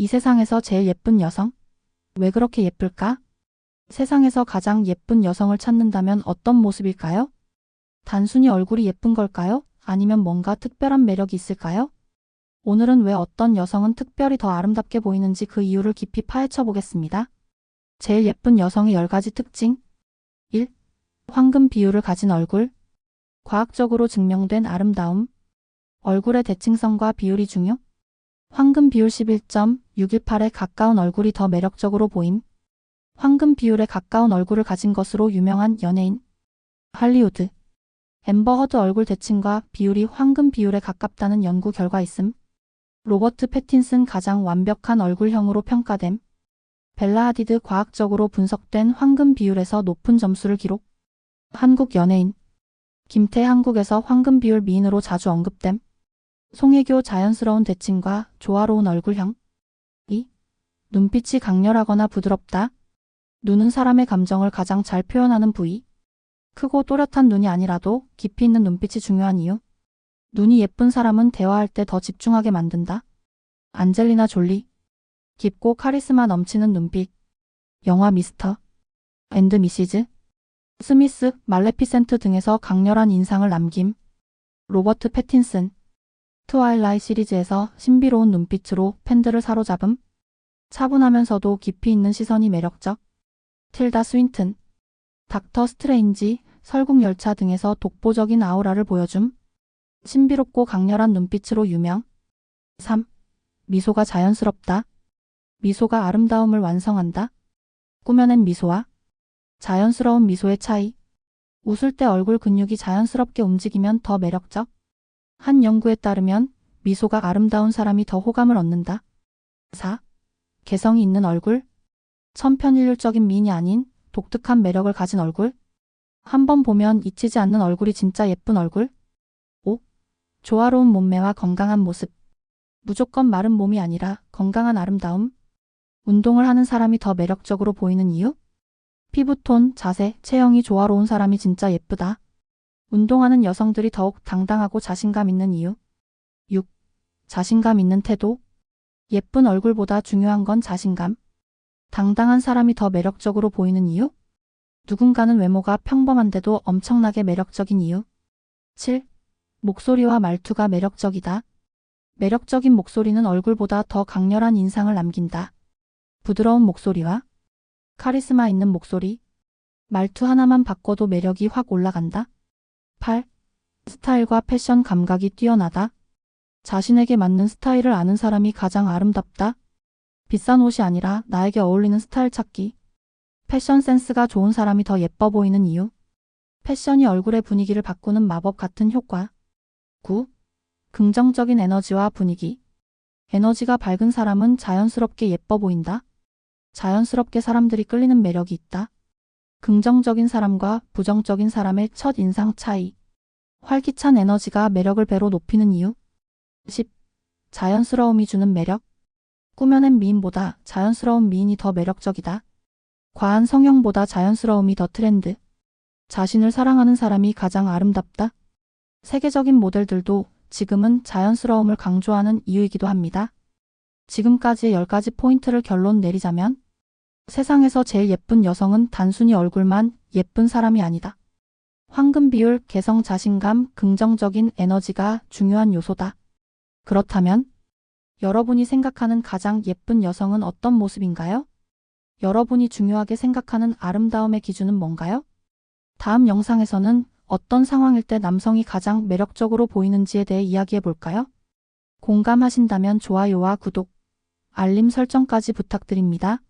이 세상에서 제일 예쁜 여성? 왜 그렇게 예쁠까? 세상에서 가장 예쁜 여성을 찾는다면 어떤 모습일까요? 단순히 얼굴이 예쁜 걸까요? 아니면 뭔가 특별한 매력이 있을까요? 오늘은 왜 어떤 여성은 특별히 더 아름답게 보이는지 그 이유를 깊이 파헤쳐 보겠습니다. 제일 예쁜 여성의 10가지 특징 1. 황금 비율을 가진 얼굴 과학적으로 증명된 아름다움 얼굴의 대칭성과 비율이 중요 황금 비율 11.618에 가까운 얼굴이 더 매력적으로 보임. 황금 비율에 가까운 얼굴을 가진 것으로 유명한 연예인 할리우드. 엠버 허드 얼굴 대칭과 비율이 황금 비율에 가깝다는 연구 결과 있음. 로버트 패틴슨 가장 완벽한 얼굴형으로 평가됨. 벨라 하디드 과학적으로 분석된 황금 비율에서 높은 점수를 기록. 한국 연예인. 김태 한국에서 황금 비율 미인으로 자주 언급됨 송혜교 자연스러운 대칭과 조화로운 얼굴형 2. 눈빛이 강렬하거나 부드럽다. 눈은 사람의 감정을 가장 잘 표현하는 부위. 크고 또렷한 눈이 아니라도 깊이 있는 눈빛이 중요한 이유. 눈이 예쁜 사람은 대화할 때 더 집중하게 만든다. 안젤리나 졸리. 깊고 카리스마 넘치는 눈빛. 영화 미스터. 앤드 미시즈. 스미스, 말레피센트 등에서 강렬한 인상을 남김. 로버트 패틴슨 트와일라이 시리즈에서 신비로운 눈빛으로 팬들을 사로잡음 차분하면서도 깊이 있는 시선이 매력적 틸다 스윈튼 닥터 스트레인지, 설국열차 등에서 독보적인 아우라를 보여줌 신비롭고 강렬한 눈빛으로 유명 3. 미소가 자연스럽다. 미소가 아름다움을 완성한다. 꾸며낸 미소와 자연스러운 미소의 차이. 웃을 때 얼굴 근육이 자연스럽게 움직이면 더 매력적. 한 연구에 따르면 미소가 아름다운 사람이 더 호감을 얻는다. 4. 개성이 있는 얼굴. 천편일률적인 미인이 아닌 독특한 매력을 가진 얼굴. 한 번 보면 잊히지 않는 얼굴이 진짜 예쁜 얼굴. 5. 조화로운 몸매와 건강한 모습. 무조건 마른 몸이 아니라 건강한 아름다움. 운동을 하는 사람이 더 매력적으로 보이는 이유? 피부톤, 자세, 체형이 조화로운 사람이 진짜 예쁘다. 운동하는 여성들이 더욱 당당하고 자신감 있는 이유. 6. 자신감 있는 태도. 예쁜 얼굴보다 중요한 건 자신감. 당당한 사람이 더 매력적으로 보이는 이유? 누군가는 외모가 평범한데도 엄청나게 매력적인 이유. 7. 목소리와 말투가 매력적이다. 매력적인 목소리는 얼굴보다 더 강렬한 인상을 남긴다. 부드러운 목소리와 카리스마 있는 목소리. 말투 하나만 바꿔도 매력이 확 올라간다. 8. 스타일과 패션 감각이 뛰어나다. 자신에게 맞는 스타일을 아는 사람이 가장 아름답다. 비싼 옷이 아니라 나에게 어울리는 스타일 찾기. 패션 센스가 좋은 사람이 더 예뻐 보이는 이유. 패션이 얼굴의 분위기를 바꾸는 마법 같은 효과. 9. 긍정적인 에너지와 분위기. 에너지가 밝은 사람은 자연스럽게 예뻐 보인다. 자연스럽게 사람들이 끌리는 매력이 있다. 긍정적인 사람과 부정적인 사람의 첫 인상 차이. 활기찬 에너지가 매력을 배로 높이는 이유. 10. 자연스러움이 주는 매력. 꾸며낸 미인보다 자연스러운 미인이 더 매력적이다. 과한 성형보다 자연스러움이 더 트렌드. 자신을 사랑하는 사람이 가장 아름답다. 세계적인 모델들도 지금은 자연스러움을 강조하는 이유이기도 합니다. 지금까지의 10가지 포인트를 결론 내리자면 세상에서 제일 예쁜 여성은 단순히 얼굴만 예쁜 사람이 아니다. 황금 비율, 개성, 자신감, 긍정적인 에너지가 중요한 요소다. 그렇다면 여러분이 생각하는 가장 예쁜 여성은 어떤 모습인가요? 여러분이 중요하게 생각하는 아름다움의 기준은 뭔가요? 다음 영상에서는 어떤 상황일 때 남성이 가장 매력적으로 보이는지에 대해 이야기해 볼까요? 공감하신다면 좋아요와 구독, 알림 설정까지 부탁드립니다.